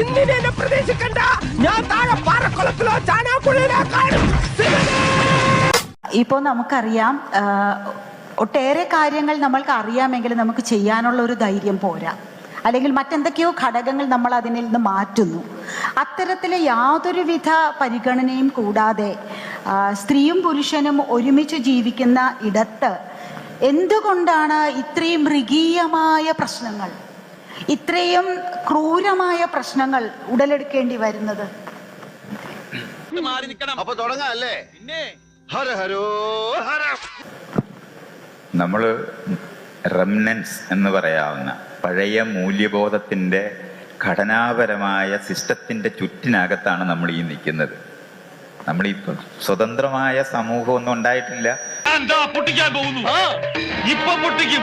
ഇന്നിനെ ഞാൻ താഴെ നമുക്കറിയാം ഒട്ടേറെ കാര്യങ്ങൾ നമ്മൾക്ക് അറിയാമെങ്കിൽ നമുക്ക് ചെയ്യാനുള്ള ഒരു ധൈര്യം പോരാ. അല്ലെങ്കിൽ മറ്റെന്തൊക്കെയോ ഘടകങ്ങൾ നമ്മൾ അതിനിൽ നിന്ന് മാറ്റുന്നു. അത്തരത്തിലെ യാതൊരുവിധ പരിഗണനയും കൂടാതെ സ്ത്രീയും പുരുഷനും ഒരുമിച്ച് ജീവിക്കുന്ന ഇടത്ത് എന്തുകൊണ്ടാണ് ഇത്രയും മൃഗീയമായ പ്രശ്നങ്ങൾ ഇത്രയും ക്രൂരമായ പ്രശ്നങ്ങൾ ഉടലെടുക്കേണ്ടി വരുന്നത്? അപ്പൊ തുടങ്ങാം അല്ലേ ഹര ഹരോ ഹര. നമ്മൾ റെമനൻസ് എന്ന് പറയാവുന്ന പഴയ മൂല്യബോധത്തിന്റെ ഘടനാപരമായ സിസ്റ്റത്തിന്റെ ചുറ്റിനകത്താണ് നമ്മൾ ഈ നിൽക്കുന്നത്. നമ്മളിപ്പോൾ സ്വതന്ത്രമായ സമൂഹമൊന്നും ഉണ്ടായിട്ടില്ല.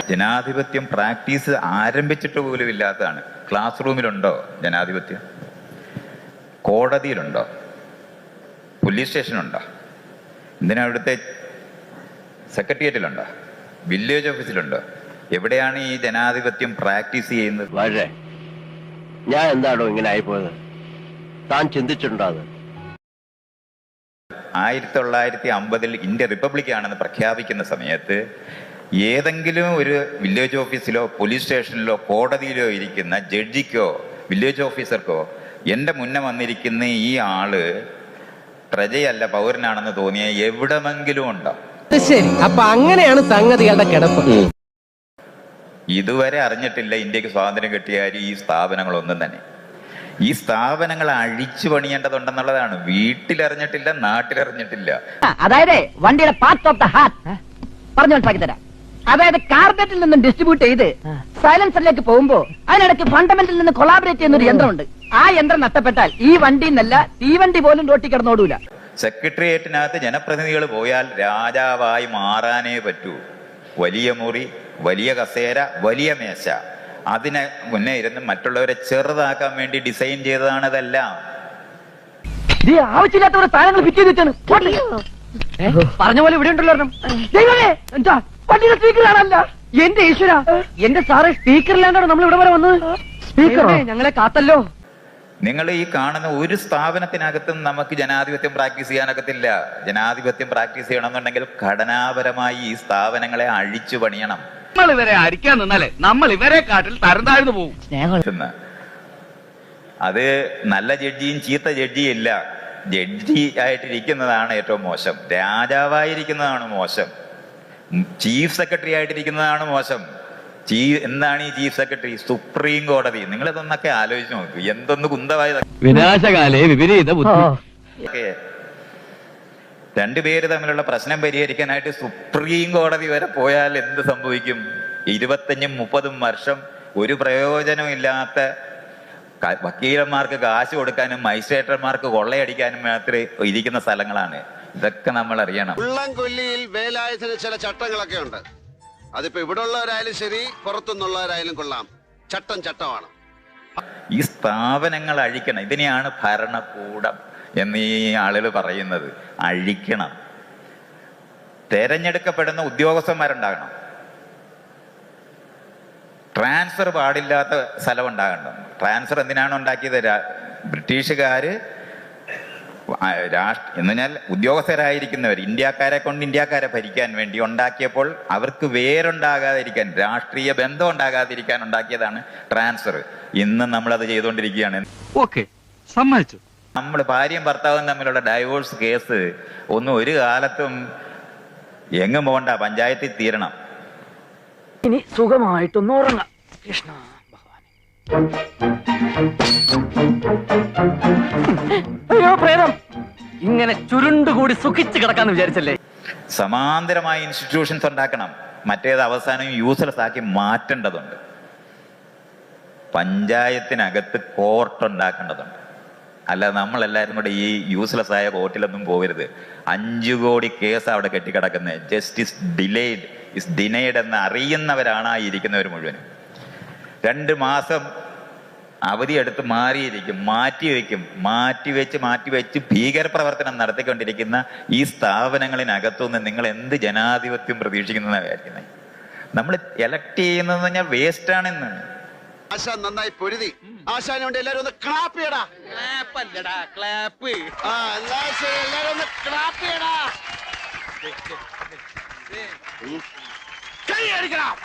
ജനാധിപത്യം പ്രാക്ടീസ് ആരംഭിച്ചിട്ട് പോലും ഇല്ലാത്തതാണ്. ക്ലാസ് റൂമിലുണ്ടോ ജനാധിപത്യം? കോടതിയിലുണ്ടോ? പോലീസ് സ്റ്റേഷനുണ്ടോ? എന്തിനാ അവിടുത്തെ സെക്രട്ടേറിയറ്റിലുണ്ടോ? വില്ലേജ് ഓഫീസിലുണ്ടോ? എവിടെയാണ് ഈ ജനാധിപത്യം പ്രാക്ടീസ് ചെയ്യുന്നത്? ഞാൻ എന്താണോ ഇങ്ങനെ ആയിപ്പോയത്? താൻ ചിന്തിച്ചിട്ടുണ്ടോ അത്? ആയിരത്തി തൊള്ളായിരത്തി അമ്പതിൽ ഇന്ത്യ റിപ്പബ്ലിക് ആണെന്ന് പ്രഖ്യാപിക്കുന്ന സമയത്ത് ഏതെങ്കിലും ഒരു വില്ലേജ് ഓഫീസിലോ പോലീസ് സ്റ്റേഷനിലോ കോടതിയിലോ ഇരിക്കുന്ന ജഡ്ജിക്കോ വില്ലേജ് ഓഫീസർക്കോ എന്റെ മുന്നേ വന്നിരിക്കുന്ന ഈ ആൾ പ്രജയല്ല പൗരനാണെന്ന് തോന്നിയ എവിടെമെങ്കിലും ഉണ്ടോ? ശരി. അപ്പൊ അങ്ങനെയാണ് സംഗതികളുടെ കിടപ്പ്. ഇതുവരെ അറിഞ്ഞിട്ടില്ല ഇന്ത്യയ്ക്ക് സ്വാതന്ത്ര്യം കിട്ടിയ ഈ സ്ഥാപനങ്ങളൊന്നും തന്നെ. ഈ സ്ഥാപനങ്ങൾ അഴിച്ചു പണിയേണ്ടതുണ്ടെന്നുള്ളതാണ്. വീട്ടിലറിഞ്ഞിട്ടില്ല നാട്ടിലറിഞ്ഞിട്ടില്ല. അതായത് വണ്ടിയുടെ പാർട്ട് ഓഫ് ദ ഹാർട്ട് പറഞ്ഞു മനസ്സിലാക്കി തരാം. അതായത് കാർബറ്റിൽ നിന്നും ഡിസ്ട്രിബ്യൂട്ട് ചെയ്ത് സൈലൻസറിലേക്ക് പോകുമ്പോ അതിനിടയ്ക്ക് ഫണ്ടമെന്റിൽ നിന്ന് കൊളാബറേറ്റ് ചെയ്യുന്ന ഒരു യന്ത്രമുണ്ട്. ആ യന്ത്രം നഷ്ടപ്പെട്ടാൽ ഈ വണ്ടി എന്നല്ല തീവണ്ടി പോലും റോട്ടി കിടന്നോടൂല സെക്രട്ടേറിയറ്റിനകത്ത് ജനപ്രതിനിധികൾ പോയാൽ രാജാവായി മാറാനേ പറ്റൂ. വലിയ മുറി വലിയ കസേര വലിയ മേശ. അതിനെ മുന്നേ ഇരുന്ന് മറ്റുള്ളവരെ ചെറുതാക്കാൻ വേണ്ടി ഡിസൈൻ ചെയ്തതാണ് ഇതെല്ലാം ആവശ്യമില്ലാത്തവരെ സാധനങ്ങൾ വെച്ചാണ്. പറഞ്ഞ പോലെ ഇവിടെ ഉണ്ടല്ലോ സ്പീക്കർ എന്റെ ഈശ്വര എന്റെ സാറ് സ്പീക്കറിലാണ്ടാണ് നമ്മൾ ഇവിടെ വരെ വന്നത്. സ്പീക്കറോ ഞങ്ങളെ കാത്തല്ലോ. നിങ്ങൾ ഈ കാണുന്ന ഒരു സ്ഥാപനത്തിനകത്തും നമുക്ക് ജനാധിപത്യം പ്രാക്ടീസ് ചെയ്യാനൊക്കത്തില്ല. ജനാധിപത്യം പ്രാക്ടീസ് ചെയ്യണമെന്നുണ്ടെങ്കിൽ ഘടനാപരമായി ഈ സ്ഥാപനങ്ങളെ അഴിച്ചു പണിയണം. നമ്മൾ ഇവരെ അരിക്കാൻ നിന്നാലേ നമ്മൾ ഇവരെ കാട്ടിൽ തരം താഴ്ന്നു പോകും. അത് നല്ല ജഡ്ജിയും ചീത്ത ജഡ്ജിയും ഇല്ല. ജഡ്ജി ആയിട്ടിരിക്കുന്നതാണ് ഏറ്റവും മോശം. രാജാവായിരിക്കുന്നതാണ് മോശം. ചീഫ് സെക്രട്ടറി ആയിട്ടിരിക്കുന്നതാണ് മോശം. ചീ എന്താണ് ഈ ചീഫ് സെക്രട്ടറി? സുപ്രീം കോടതി. നിങ്ങൾ ഇതൊന്നൊക്കെ ആലോചിച്ച് നോക്കൂ. എന്തൊന്ന് കുന്തമായ വിനാശകാലേ വിപരീത ഒക്കെ രണ്ടുപേര് തമ്മിലുള്ള പ്രശ്നം പരിഹരിക്കാനായിട്ട് സുപ്രീം കോടതി വരെ പോയാൽ എന്ത് സംഭവിക്കും? ഇരുപത്തഞ്ചും മുപ്പതും വർഷം ഒരു പ്രയോജനവും ഇല്ലാത്ത ക- വക്കീലന്മാർക്ക് കാശ് കൊടുക്കാനും മജിസ്ട്രേറ്റർമാർക്ക് കൊള്ളയടിക്കാനും മാത്രമേ ഇരിക്കുന്ന സ്ഥലങ്ങളാണ്. ഇതൊക്കെ നമ്മൾ അറിയണം. ഉള്ളംകൊല്ലിയിൽ വേലായുധ ചില ചട്ടങ്ങളൊക്കെ ഉണ്ട്. അതിപ്പോ ഇവിടെ ഉള്ളവരായാലും ശരി പുറത്തുനിന്നുള്ളവരായാലും കൊള്ളാം. ചട്ടം ചട്ടമാണ്. ഈ സ്ഥാപനങ്ങൾ അഴിക്കണം. ഇതിനെയാണ് ഭരണകൂടം. എന്ന് ഈ ആളുകൾ പറയുന്നത്. അഴിക്കണം. തെരഞ്ഞെടുക്കപ്പെടുന്ന ഉദ്യോഗസ്ഥന്മാരുണ്ടാകണം. ട്രാൻസ്ഫർ പാടില്ലാത്ത സ്ഥലം ഉണ്ടാകണം ട്രാൻസ്ഫർ എന്തിനാണ് ഉണ്ടാക്കിയത്? ബ്രിട്ടീഷുകാര് രാഷ്ട്ര എന്ന് പറഞ്ഞാൽ ഉദ്യോഗസ്ഥരായിരിക്കുന്നവർ ഇന്ത്യക്കാരെ കൊണ്ട് ഇന്ത്യക്കാരെ ഭരിക്കാൻ വേണ്ടി ഉണ്ടാക്കിയപ്പോൾ അവർക്ക് വേരുണ്ടാകാതിരിക്കാൻ രാഷ്ട്രീയ ബന്ധം ഉണ്ടാകാതിരിക്കാൻ ഉണ്ടാക്കിയതാണ് ട്രാൻസ്ഫർ. ഇന്ന് നമ്മളത് ചെയ്തുകൊണ്ടിരിക്കുകയാണ്. ഓക്കെ സമ്മതിച്ചു. നമ്മൾ ഭാര്യയും ഭർത്താവും തമ്മിലുള്ള ഡൈവോഴ്സ് കേസ് ഒന്നും ഒരു കാലത്തും എങ്ങും പോകണ്ട പഞ്ചായത്തിൽ തീരണം. ഇനി സുഖമായിട്ടൊന്ന് ഉറങ്ങാം. കൃഷ്ണ അയ്യോ പ്രേതം. ഇങ്ങനെ ചുരുണ്ടുകൂടി സുഖിച്ച് കിടക്കാന്ന് വിചാരിച്ചല്ലേ? സമാന്തരമായ ഇൻസ്റ്റിറ്റ്യൂഷൻസ് ഉണ്ടാക്കണം. മറ്റേത് അവസാനം യൂസ്ലെസ് ആക്കി മാറ്റേണ്ടതുണ്ട്. പഞ്ചായത്തിനകത്ത് കോർട്ട് ഉണ്ടാക്കേണ്ടതുണ്ട്. അല്ല നമ്മളെല്ലാവരും കൂടെ ഈ യൂസ്ലെസ് ആയ കോർട്ടിലൊന്നും പോകരുത് അഞ്ചു കോടി കേസ് അവിടെ കെട്ടിക്കിടക്കുന്നത് ജസ്റ്റിസ് ഡിലേഡ് ഇസ് ഡിനൈഡ് എന്ന് അറിയുന്നവരാണ് ആ ഇരിക്കുന്നവർ മുഴുവനും. രണ്ട് മാസം അവധി അവധിയെടുത്ത് മാറിയിരിക്കും മാറ്റിവെക്കും. മാറ്റിവെച്ച് മാറ്റിവെച്ച് ഭീകരപ്രവർത്തനം നടത്തിക്കൊണ്ടിരിക്കുന്ന ഈ സ്ഥാപനങ്ങളിനകത്തുനിന്ന് നിങ്ങൾ എന്ത് ജനാധിപത്യം പ്രതീക്ഷിക്കുന്നതാണ് വിചാരിക്കുന്നത് നമ്മൾ എലക്ട് ചെയ്യുന്നത് പറഞ്ഞാൽ വേസ്റ്റ് ആണെന്ന് ആശാൻ നന്നായി പൊരുതി. ആശാന് വേണ്ടി എല്ലാരും ഒന്ന് ക്ലാപ്പ് ചെയ്യടാ. ക്ലാപ്പ്. ആ എന്നാ ശരി എല്ലാരും ഒന്ന് ക്ലാപ്പ് ചെയ്യടാ. കൈ അടിക്കണം